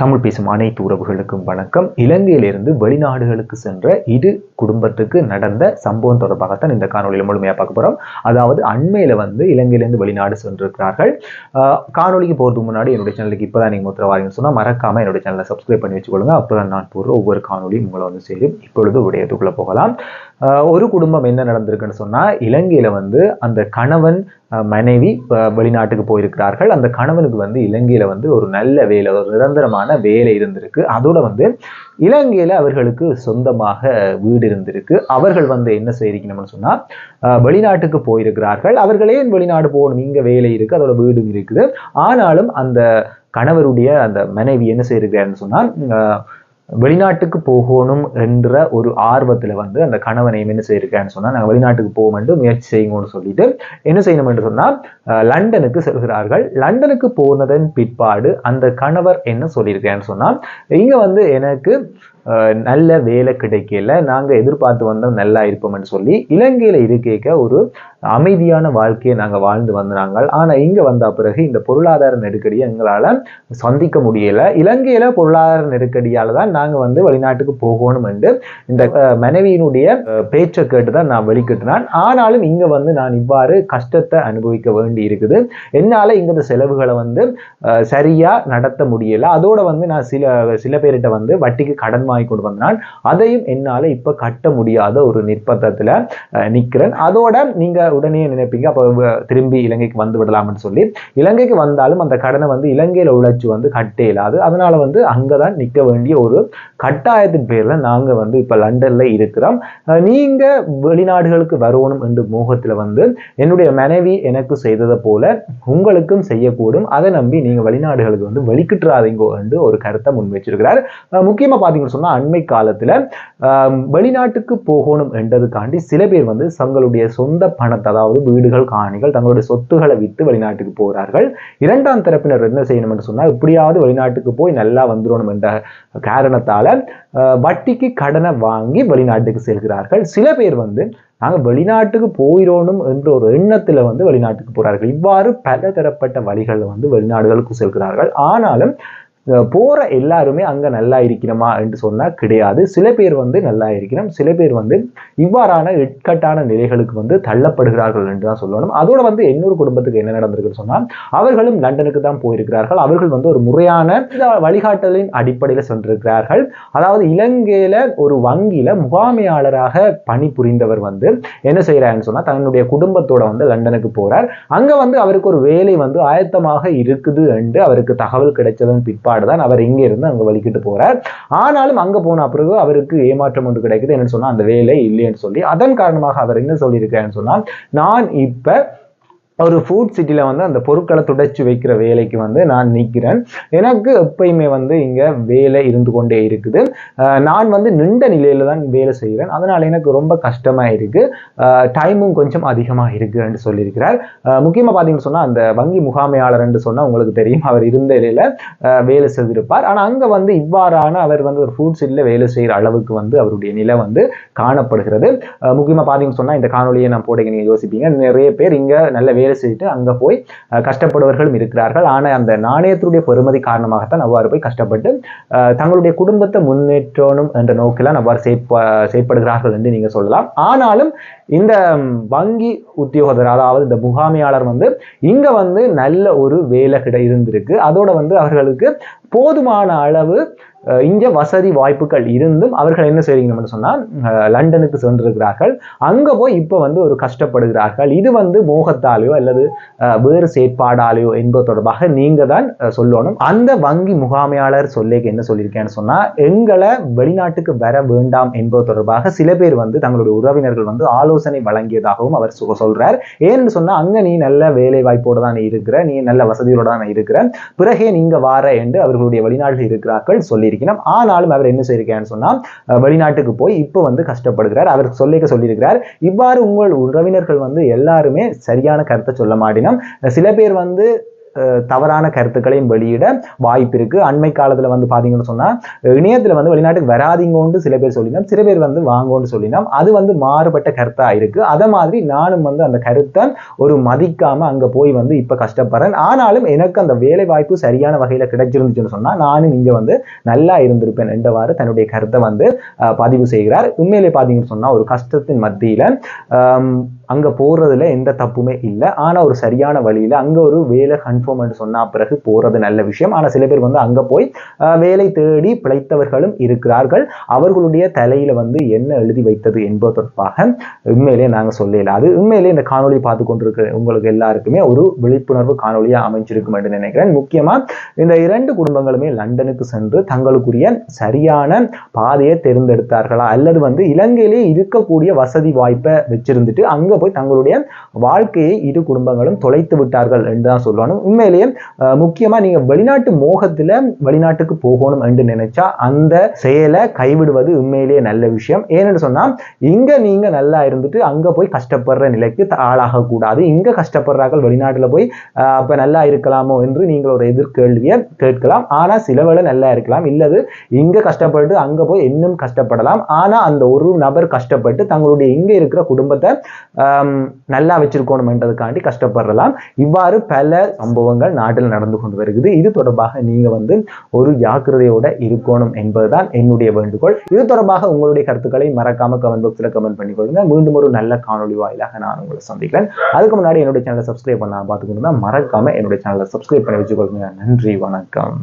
தமிழ் பேசும் அனைத்து உறவுகளுக்கும் வணக்கம். இலங்கையிலிருந்து வெளிநாடுகளுக்கு சென்ற இரு குடும்பத்துக்கு நடந்த சம்பவம் தொடர்பாகத்தான் இந்த காணொலியில் முழுமையாக பார்க்க போகிறோம் அதாவது அண்மையில் வந்து இலங்கையிலேருந்து வெளிநாடு சென்றிருக்கிறார்கள். காணொலிக்கு போகிறதுக்கு முன்னாடி என்னுடைய சேனலுக்கு இப்போ தான் நீங்கள் முத்திரவாரின்னு சொன்னால் மறக்காமல் என்னுடைய சேனலை சப்ஸ்கிரைப் பண்ணி வச்சுக்கொள்ளுங்க. அப்போ தான் நான் போடுற ஒவ்வொரு காணொலியும் உங்களை வந்து சேரும். இப்பொழுது உடையதுக்குள்ளே போகலாம். ஒரு குடும்பம் என்ன நடந்திருக்குன்னு சொன்னால் இலங்கையில் வந்து அந்த கணவன் மனைவி வெளிநாட்டுக்கு போயிருக்கிறார்கள். அந்த கணவனுக்கு வந்து இலங்கையில வந்து ஒரு நல்ல வேலை ஒரு நிரந்தரமான வேலை இருந்திருக்கு. அதோட வந்து இலங்கையில அவர்களுக்கு சொந்தமாக வீடு இருந்திருக்கு. அவர்கள் வந்து என்ன செய்திருக்கணும்னு சொன்னா வெளிநாட்டுக்கு போயிருக்கிறார்கள். அவர்களே வெளிநாடு போகணும்? இங்கே வேலை இருக்கு அதோட வீடும் இருக்குது. ஆனாலும் அந்த கணவருடைய அந்த மனைவி என்ன செய்யிருக்கிறாருன்னு சொன்னா வெளிநாட்டுக்கு போகணும் என்ற ஒரு ஆர்வத்துல வந்து அந்த கணவனை என்ன செய்யிருக்கேன்னு சொன்னா நாங்கள் வெளிநாட்டுக்கு போக முயற்சி செய்யுங்கன்னு சொல்லிட்டு என்ன செய்யணும் என்று சொன்னா அஹ், லண்டனுக்கு செல்கிறார்கள். லண்டனுக்கு போனதன் பிற்பாடு அந்த கணவர் என்ன சொல்லியிருக்கேன்னு சொன்னா இங்கே வந்து எனக்கு நல்ல வேலை கிடைக்கல. நாங்க எதிர்பார்த்து வந்தோம் நல்லா இருப்போம்னு சொல்லி இலங்கையில் இருக்க ஒரு அமைதியான வாழ்க்கையை நாங்க வாழ்ந்து வந்தாங்க ஆனால் இங்க வந்த பிறகு இந்த பொருளாதார நெருக்கடியை எங்களால சந்திக்க முடியல. இலங்கையில் பொருளாதார நெருக்கடியால தான் நாங்க வந்து வெளிநாட்டுக்கு போகணும் என்று இந்த மனைவியினுடைய பேச்சை கேட்டு தான் நான் வெளிக்கிட்டினான் ஆனாலும் இங்க வந்து நான் இவ்வாறு கஷ்டத்தை அனுபவிக்க வேண்டி இருக்குது. என்னால இங்கே இந்த செலவுகளை வந்து சரியாக சரியா நடத்த முடியல. அதோடு வந்து நான் சில சில பேர்கிட்ட வந்து வட்டிக்கு கடன் வாங்கி கொண்டு வந்தனால் அதையும் என்னால இப்ப கட்ட முடியாத ஒரு நிர்பந்தத்துல நிற்கிறேன் அதோட நீங்கள் உடனே நினைப்பீங்க அப்போ திரும்பி இலங்கைக்கு வந்து விடலாம்னு சொல்லி. இலங்கைக்கு வந்தாலும் அந்த கடனை வந்து இலங்கையில் உழைச்சி வந்து கட்ட இயலாது அதனால் வந்து அங்கதான் நிற்க வேண்டிய ஒரு கட்டாயத்தின் பேரில் நாங்க வந்து இப்ப லண்டன்ல இருக்கிறோம். நீங்கள் நீங்க வெளிநாடுகளுக்கு வரணும் என்று மோகத்தில் வந்து என்னுடைய மனைவி எனக்கு செய்ததை போல உங்களுக்கும் செய்யக்கூடும். அதை நம்பி நீங்க வெளிநாடுகளுக்கு வந்து வெளிக்கிட்டுறாதீங்கோ என்று ஒரு கருத்தை முன் வச்சிருக்கிறார் முக்கியமாக முக்கியமா சொன்னால் அண்மை காலத்தில் வெளிநாட்டுக்கு போகணும் என்றதுக்காண்டி சில பேர் வந்து தங்களுடைய சொந்த பணத்தை அதாவது வீடுகள் காணிகள் தங்களுடைய சொத்துக்களை வித்து வெளிநாட்டுக்கு போகிறார்கள் இரண்டாம் தரப்பினர் என்ன செய்யணும் என்று சொன்னால் எப்படியாவது வெளிநாட்டுக்கு போய் நல்லா வந்துடணும் என்ற காரணத்தால வட்டிக்கு கடனை வாங்கி வெளிநாட்டுக்கு செல்கிறார்கள். சில பேர் வந்து நாங்க வெளிநாட்டுக்கு போயிடணும் என்ற ஒரு எண்ணத்தில் வந்து வெளிநாட்டுக்கு போகிறார்கள் இவ்வாறு பல தரப்பட்ட வழிகளில் வந்து வெளிநாடுகளுக்கு செல்கிறார்கள். ஆனாலும் போகிற போற எல்லாருமே அங்க நல்லா இருக்கிறோமா என்று சொன்னா கிடையாது. சில பேர் வந்து நல்லா இருக்கிறோம். சில பேர் வந்து இவ்வாறான இட்கட்டான நிலைகளுக்கு வந்து தள்ளப்படுகிறார்கள் என்று தான் சொல்லணும். அதோட வந்து இன்னொரு குடும்பத்துக்கு என்ன நடந்திருக்குன்னு சொன்னால் அவர்களும் லண்டனுக்கு தான் போயிருக்கிறார்கள். அவர்கள் வந்து ஒரு முறையான வழிகாட்டலின் அடிப்படையில் சென்றிருக்கிறார்கள். அதாவது இலங்கையில் ஒரு வங்கியில முகாமையாளராக பணிபுரிந்தவர் வந்து என்ன செய்யறாருன்னு சொன்னால் தன்னுடைய குடும்பத்தோட வந்து லண்டனுக்கு போறார். அங்க வந்து அவருக்கு ஒரு வேலை வந்து ஆயத்தமாக இருக்குது என்று அவருக்கு தகவல் கிடைச்சதன் பிற்பாடு தான் அவர் இங்க இருந்து அங்க வலிக்கிட்டு போகிறார் ஆனாலும் அங்க போன பிறகு அவருக்கு ஏமாற்றம் ஒன்று கிடைக்குது என்னன்னு சொன்னா அந்த வேலை இல்லைன்னு சொல்லி அதன் காரணமாக அவர் என்ன சொல்லியிருக்காருன்னு சொன்னால் நான் இப்ப ஒரு ஃபுட் சிட்டியில் வந்து அந்த பொருட்களை துடைச்சி வைக்கிற வேலைக்கு வந்து நான் நிற்கிறேன் எனக்கு எப்பயுமே வந்து இங்கே வேலை இருந்து கொண்டே இருக்குது. நான் வந்து நின்ற நிலையில தான் வேலை செய்கிறேன். அதனால் எனக்கு ரொம்ப கஷ்டமாக இருக்குது டைமும் கொஞ்சம் அதிகமாக இருக்குன்னு சொல்லியிருக்கிறார். முக்கியமாக பார்த்தீங்கன்னு சொன்னால் அந்த வங்கி முகாமையாளர்ன்னு சொன்னால் உங்களுக்கு தெரியும். அவர் இருந்த இடையில வேலை செய்திருப்பார். ஆனால் அங்கே வந்து இவ்வாறான அவர் வந்து ஒரு ஃபுட் சிட்டியில் வேலை செய்கிற அளவுக்கு வந்து அவருடைய நிலை வந்து காணப்படுகிறது. முக்கியமாக பார்த்தீங்கன்னு சொன்னால் இந்த காணொலியை நான் போட நீங்கள் யோசிப்பீங்க. நிறைய பேர் இங்கே நல்ல வேலை செய்துட்டு அங்கே போய் கஷ்டப்படுவர்களும் இருக்கிறார்கள். ஆனால் அந்த நாணயத்தினுடைய பெருமதி காரணமாகத்தான் அவ்வாறு போய் கஷ்டப்பட்டு தங்களுடைய குடும்பத்தை முன்னேற்றணும் என்ற நோக்கிலாம் அவ்வாறு செயற்ப செயற்படுகிறார்கள் என்று நீங்கள் சொல்லலாம். ஆனாலும் இந்த வங்கி உத்தியோகத்தர் அதாவது இந்த முகாமையாளர் வந்து இங்க வந்து நல்ல ஒரு வேலை கிட இருந்திருக்கு. அதோட வந்து அவர்களுக்கு போதுமான அளவு இங்கே வசதி வாய்ப்புகள் இருந்தும் அவர்கள் என்ன செய்றீங்கன்னு சொன்னா லண்டனுக்கு சென்றிருக்கிறார்கள். அங்க போய் இப்போ வந்து ஒரு கஷ்டப்படுகிறார்கள். இது வந்து மோகத்தாலேயோ அல்லது வேறு செயற்பாடாலேயோ என்பது தொடர்பாக நீங்கள் தான் சொல்லணும். அந்த வங்கி முகாமையாளர் சொல்லேக்கு என்ன சொல்லியிருக்கேன்னு சொன்னா எங்களை வெளிநாட்டுக்கு வர வேண்டாம் என்பது தொடர்பாக சில பேர் வந்து தங்களுடைய உறவினர்கள் வந்து ஆலோசனை வழங்கியதாகவும் அவர் சொ- சொல்றார். ஏன்னு சொன்னா அங்க நீ நல்ல வேலை வாய்ப்போடு தான் இருக்கிற நீ நல்ல வசதியோட தான் இருக்கிற பிறகே நீங்க வார என்று அவர்களுடைய வெளிநாட்டில் இருக்கிறார்கள் சொல்லி இருக்கணும் ஆனாலும் அவர் என்ன செய்யிருக்காருன்னு சொன்னா வெளிநாட்டுக்கு போய் இப்போ வந்து கஷ்டப்படுகிறார். அவர் சொல்லிக்க சொல்லியிருக்கிறார். இவ்வாறு உங்கள் உறவினர்கள் வந்து எல்லாருமே சரியான கருத்தை சொல்ல மாட்டினோம். சில பேர் வந்து தவறான கருத்துக்களையும் வெளியிட வாய்ப்பு இருக்கு. அண்மை காலத்துல வந்து பாத்தீங்கன்னு சொன்னா இணையத்துல வந்து வெளிநாட்டுக்கு வராதீங்கன்னு சில பேர் சொல்லினோம். சில பேர் வந்து வாங்கோன்னு சொல்லினோம். அது வந்து மாறுபட்ட கருத்தா இருக்கு. அதை மாதிரி நானும் வந்து அந்த கருத்தை ஒரு மதிக்காம அங்க போய் வந்து இப்ப கஷ்டப்படுறேன். ஆனாலும் எனக்கு அந்த வேலை வாய்ப்பு சரியான வகையில கிடைச்சிருந்துச்சுன்னு சொன்னா நானும் இங்க வந்து நல்லா இருந்திருப்பேன் என்றவாறு தன்னுடைய கருத்தை வந்து பதிவு செய்கிறார். உண்மையிலே பாத்தீங்கன்னு சொன்னா ஒரு கஷ்டத்தின் மத்தியில அங்க போறதுல எந்த தப்புமே இல்லை. ஆனா ஒரு சரியான வழியில அங்க ஒரு வேலை கன்ஃபார்ம் சொன்னா பிறகு போறது நல்ல விஷயம். ஆனால் சில பேர் வந்து அங்கே போய் வேலை தேடி பிழைத்தவர்களும் இருக்கிறார்கள். அவர்களுடைய தலையில் வந்து என்ன எழுதி வைத்தது என்பது தொடர்பாக உண்மையிலே நாங்கள் சொல்லல. அது உண்மையிலே இந்த காணொலி பார்த்து கொண்டிருக்கிற உங்களுக்கு எல்லாருக்குமே ஒரு விழிப்புணர்வு காணொலியாக அமைஞ்சிருக்கும் என்று நினைக்கிறேன். முக்கியமா இந்த இரண்டு குடும்பங்களுமே லண்டனுக்கு சென்று தங்களுக்குரிய சரியான பாதையை தேர்ந்தெடுத்தார்களா? அல்லது வந்து இலங்கையிலே இருக்கக்கூடிய வசதி வாய்ப்பை வச்சிருந்துட்டு அங்கே போய் தங்களுடைய வாழ்க்கையை இரு குடும்பங்களும் தொலைத்து விட்டார்கள் என்று தான் சொல்லணும். உண்மையிலேயே முக்கியமா நீங்க வெளிநாட்டு மோகத்துல வெளிநாட்டுக்கு போகணும் என்று நினைச்சா அந்த செயலை கைவிடுவது உண்மையிலேயே நல்ல விஷயம். ஏன்னு சொன்னா இங்க நீங்க நல்லா இருந்துட்டு அங்க போய் கஷ்டப்படுற நிலைக்கு ஆளாக கூடாது. இங்க கஷ்டப்படுறார்கள் வெளிநாட்டுல போய் ஆஹ் அப்ப நல்லா இருக்கலாமோ என்று நீங்கள் ஒரு எதிர்கேள்வியை கேட்கலாம். ஆனா சில வேளை நல்லா இருக்கலாம். இல்லது இங்க கஷ்டப்பட்டு அங்க போய் இன்னும் கஷ்டப்படலாம். ஆனா அந்த ஒரு நபர் கஷ்டப்பட்டு தங்களுடைய இங்க இருக்கிற குடும்பத்தை ஆம், நல்லா வச்சிருக்கணும்ன்றதுக்காண்டி கஷ்டப்படலாம். இவ்வாறு பல சம்பவங்கள் நாட்டில் நடந்து கொண்டு வருகிறது. இது தொடர்பாக நீங்க வந்து ஒரு ஜாக்கிரதையோட இருக்கணும் என்பதுதான் என்னுடைய வேண்டுகோள். இது தொடர்பாக உங்களுடைய கருத்துக்களை மறக்காம கமெண்ட் பாக்ஸ்ல கமெண்ட் பண்ணி கொடுங்க மீண்டும் ஒரு நல்ல காணொளி வாயிலாக நான் உங்களை சந்திக்கிறேன். அதுக்கு முன்னாடி என்னுடைய சேனலை சப்ஸ்கிரைப் பண்ண பார்த்துக்கணும் மறக்காம என்னுடைய சேனலை சப்ஸ்கிரைப் பண்ணி வச்சுக்கொள்ளுங்க. நன்றி வணக்கம்.